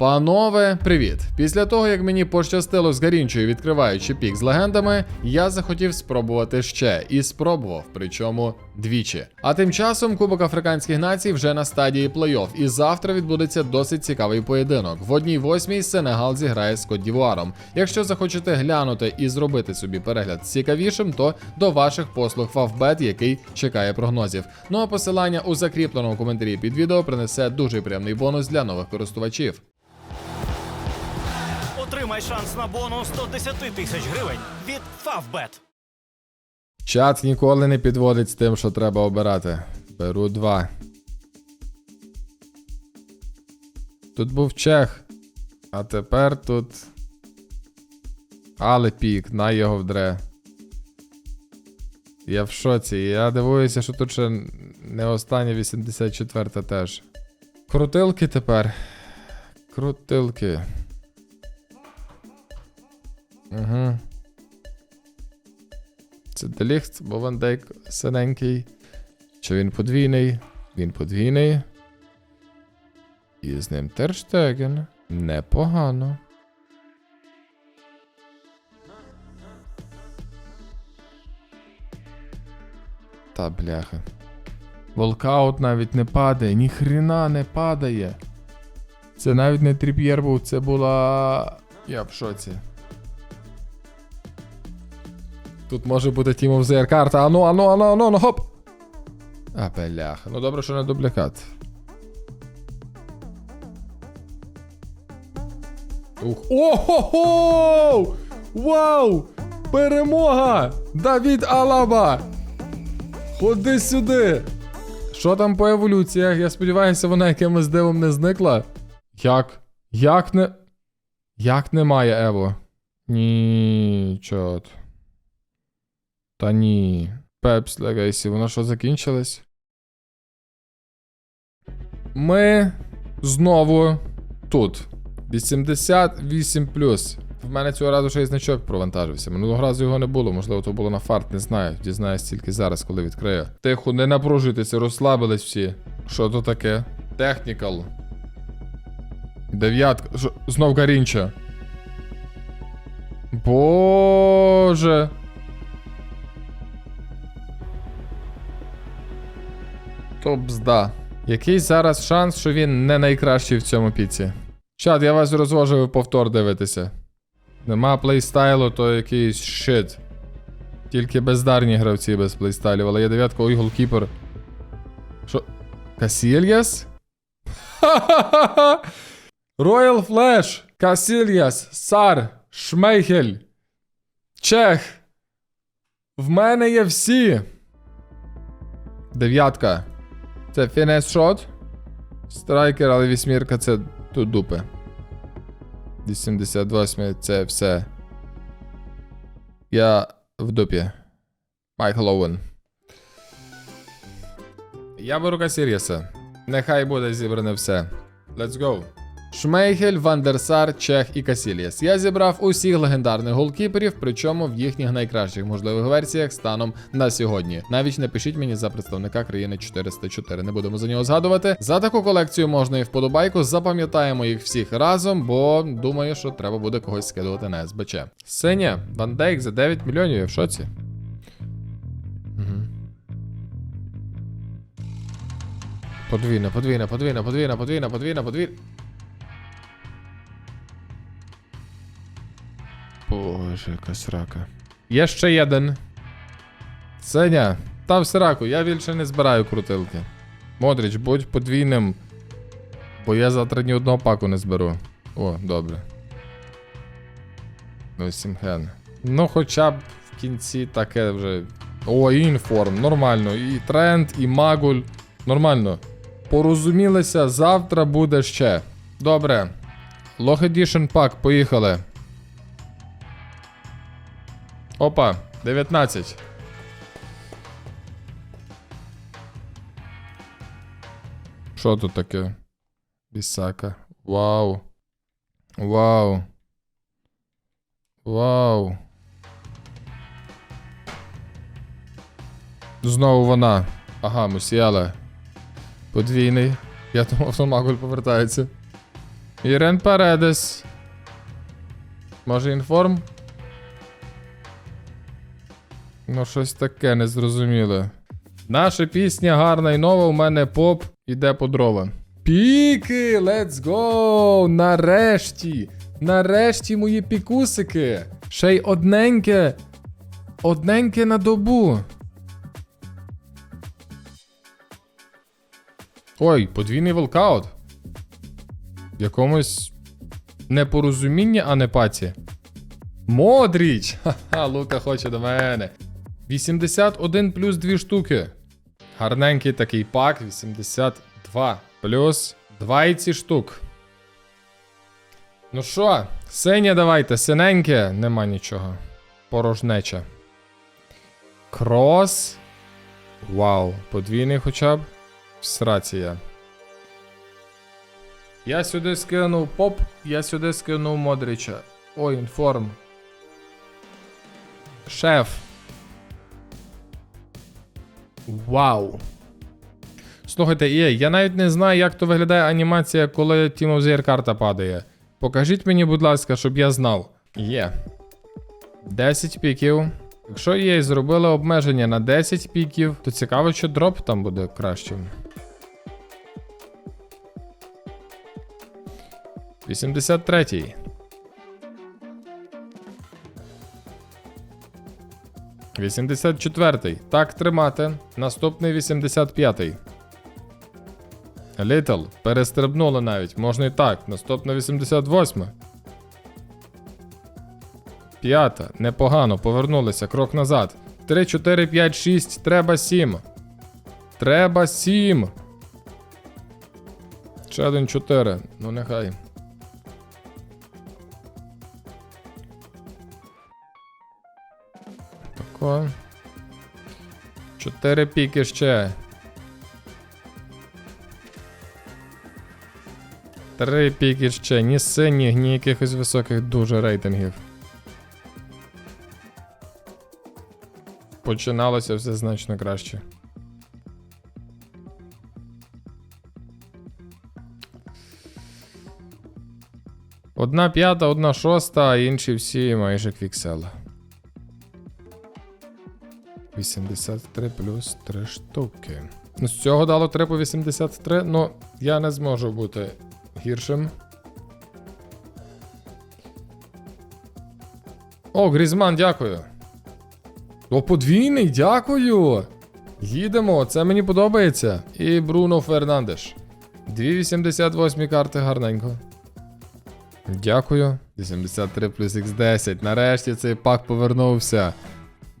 Панове, привіт! Після того, як мені пощастило з Гарінчою відкриваючи пік з легендами, я захотів спробувати ще і спробував, причому двічі. А тим часом Кубок Африканських націй вже на стадії плей-офф, і завтра відбудеться досить цікавий поєдинок. В одній восьмій Сенегал зіграє з Кот-Дівуаром. Якщо захочете глянути і зробити собі перегляд цікавішим, то до ваших послуг Фавбет, який чекає прогнозів. Ну а посилання у закріпленому коментарі під відео принесе дуже приємний бонус для нових користувачів. Отримай шанс на бонус 110 тисяч гривень від Favbet. Чат ніколи не підводить з тим, що треба обирати. Беру два. Тут був чех. А тепер тут. Але пік, на його вдре. Я в шоці. Я дивуюся, що тут ще не остання 84 теж. Крутилки тепер. Крутилки. Угу. Це Деліхт, бо Ван Дейк синенький. Чи він подвійний? Він подвійний. І з ним Терштеген. Непогано. Та бляха. Волкаут навіть не падає, ніхрена не падає. Це навіть не тріп'єр був, це була. Я в шоці. Тут може бути Team of the Year карта. Ану, ану, ану, ану, ану, хоп! А, бляха. Ну добре, що не дублікат. Ух. Ого! Вау! Перемога! Давід Алаба! Ходи сюди! Що там по еволюціях? Я сподіваюся, вона якимось дивом не зникла. Як? Як не. Як немає Ево? Ні, чот. Та ні. Пепс Легейсі, вона що закінчилась? Ми знову тут. 88 В мене цього разу ще й значок провантажився. Минулого разу його не було, можливо, то було на фарт, не знаю. Дізнаюсь тільки зараз, коли відкрию. Тихо, не напружуйтеся, розслабились всі. Що то таке? Технікал. Дев'ятка. Знов Гарінча. Боже. То бзда. Який зараз шанс, що він не найкращий в цьому піці? Чат, я вас розвожу, повтор дивитеся. Нема плейстайлу, то якийсь шит. Тільки бездарні гравці без плейстайлів, але є дев'ятка, ой, голкіпер. Що? Касільяс? Ха-ха-ха! Роял Флеш, Касільяс, Сар, Шмейхель, Чех. В мене є всі. Дев'ятка. Це фінес шот. Страйкер, але вісьмірка це тут дупи. 88 це все. Я в дупі. Майкл Оуен. Я беру Касір'єса. Нехай буде зібране все. Let's go. Шмейхель, Вандерсар, Чех і Касіліас. Я зібрав усіх легендарних голкіперів, причому в їхніх найкращих можливих версіях станом на сьогодні. Навіть не пишіть мені за представника країни 404. Не будемо за нього згадувати. За таку колекцію можна і вподобайку. Запам'ятаємо їх всіх разом, бо думаю, що треба буде когось скидувати на СБЧ. Синя, Ван Дейк за 9 мільйонів. В шоці. Подвійна, подвійна, подвійна, подвійна, подвійна, подвійна, подвійна. Боже, яка срака. Є ще один. Сеня, там сраку, я більше не збираю крутилки. Модріч, будь подвійним. Бо я завтра ні одного паку не зберу. О, добре. Ну, Сімхен. Ну, хоча б в кінці таке вже. О, і інформ, нормально. І тренд, і магуль. Нормально. Порозумілися, завтра буде ще. Добре. Log Edition пак, поїхали. Опа, 19. Що тут таке? Бісака. Вау. Вау. Вау. Знову вона. Ага, Мусіала. Подвійний. Я думав, що Магуль повертається. Ірен Паредес. Може інформ? Ну, щось таке незрозуміле. Наша пісня гарна і нова, у мене поп іде по дрова. Піки, let's go! Нарешті! Нарешті мої пікусики! Ще й одненьке. Одненьке на добу. Ой, подвійний волкаут. Якомусь непорозумінні, а не паці. Модріч! Ха-ха, Лука хоче до мене. 81 плюс 2 штуки. Гарненький такий пак. 82 плюс 20 штук. Ну що, синє давайте, синеньке, нема нічого. Порожнеча. Крос. Вау, подвійний хоча б. Срація. Я сюди скинув поп, я сюди скинув Модрича. Ой, інформ. Шеф. Вау! Слухайте, є, я навіть не знаю, як то виглядає анімація, коли Team карта падає. Покажіть мені, будь ласка, щоб я знав. Є. 10 піків. Якщо є зробили обмеження на 10 піків, то цікаво, що дроп там буде кращим. 83. 84-й. Так тримати. Наступний 85-й. Літл. Перестрибнули навіть. Можна і так. Наступна 88. П'ята. Непогано. Повернулися. Крок назад. 3, 4, 5, 6. Треба 7. Треба 7. Ще один 4. Ну, нехай. Тако. 4 піки ще. Три піки ще, ні синіх, ні якихось високих дуже рейтингів. Починалося все значно краще. Одна п'ята, одна шоста, а інші всі майже квіксел. 83 плюс 3 штуки. Ну, з цього дало 3 по 83, ну я не зможу бути гіршим. О, Грізман, дякую. О, подвійний, дякую. Їдемо, це мені подобається. І Бруно Фернандеш. 288 карти гарненько. Дякую. 83 плюс X10. Нарешті цей пак повернувся.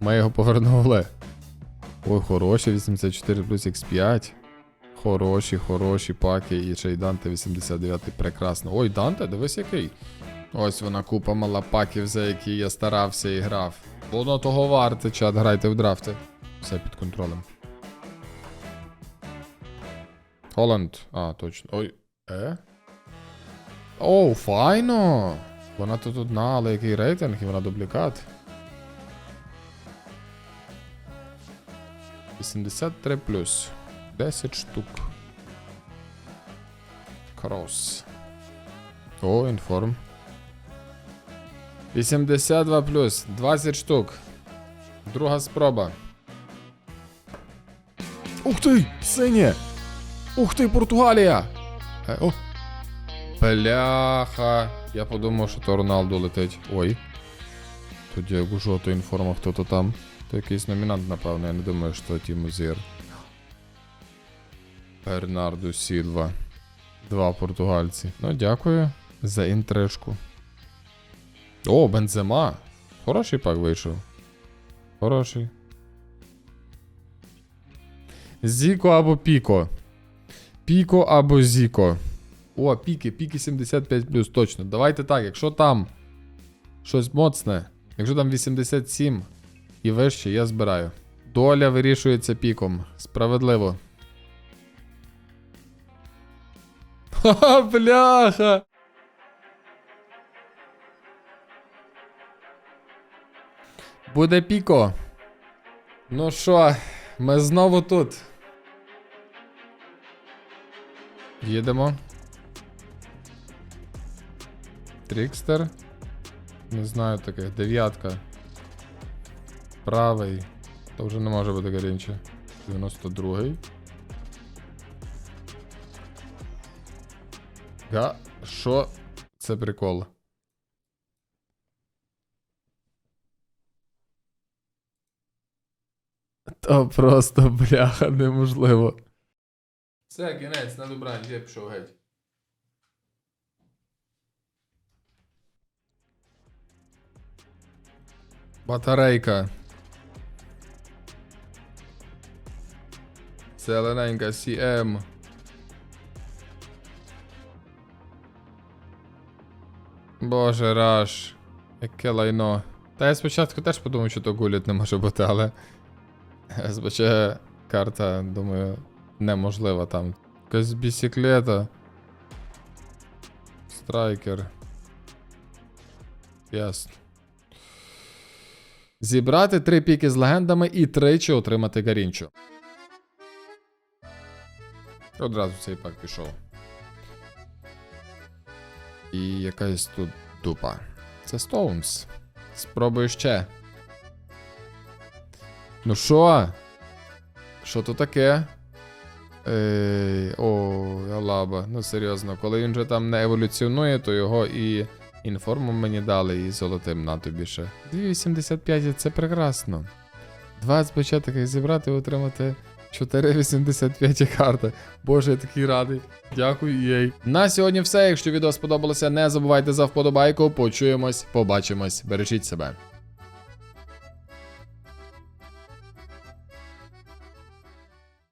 Ми його повернули. Ой, хороші, 84 плюс X5. Хороші, хороші паки. І ще й Данте 89 прекрасно. Ой, Данте, дивись який. Ось вона купа мала паків, за які я старався і грав. Воно того варте, чат, грайте в драфти. Все під контролем. Холланд. А, точно. Ой. Е? О, файно! Вона тут одна, але який рейтинг, і вона дублікат. 83 плюс. 10 штук. Крос. О, інформ. 82 плюс. 20 штук. Друга спроба. Ух ти! Синє! Ух ти, Португалія! Е, о. Бляха. Я подумав, що то Роналду летить. Ой. Тоді як у жовту інформа, хто то там. То якийсь номінант, напевно, я не думаю, що Тіму Зір. Бернарду Сілва. Два португальці. Ну, дякую за інтрижку. О, Бензема. Хороший пак вийшов. Хороший. Зіко або Піко. Піко або Зіко. О, піки, піки 75 точно. Давайте так, якщо там щось моцне, якщо там 87 і вище, я збираю. Доля вирішується піком. Справедливо. Ха-ха, бляха! Буде піко. Ну що, ми знову тут. Їдемо. Трікстер. Не знаю таких. Дев'ятка. Правий. То вже не може бути Гарінчі. 92-й. Га. Що? Це прикол. То просто бляха неможливо. Все, кінець, на добраніч, я пішов геть. Батарейка. Зелененька CM. Боже, раш. Яке лайно. Та я спочатку теж подумав, що то гуліт не може бути, але. СБЧ карта, думаю, неможлива там. Якась бісіклета. Страйкер. Ясно. Зібрати три піки з легендами і тричі отримати Гарінчу. Одразу цей пак пішов. І якась тут дупа. Це Стоунс. Спробую ще. Ну що? Що то таке? Ей, о, ялаба. Ну серйозно, коли він же там не еволюціонує, то його і інформу мені дали, і золотим на тобі ще. 2,85 це прекрасно. 20 початок зібрати і отримати 4,85 карта. Боже, я такий радий. Дякую, їй. На сьогодні все. Якщо відео сподобалося, не забувайте за вподобайку. Почуємось, побачимось. Бережіть себе.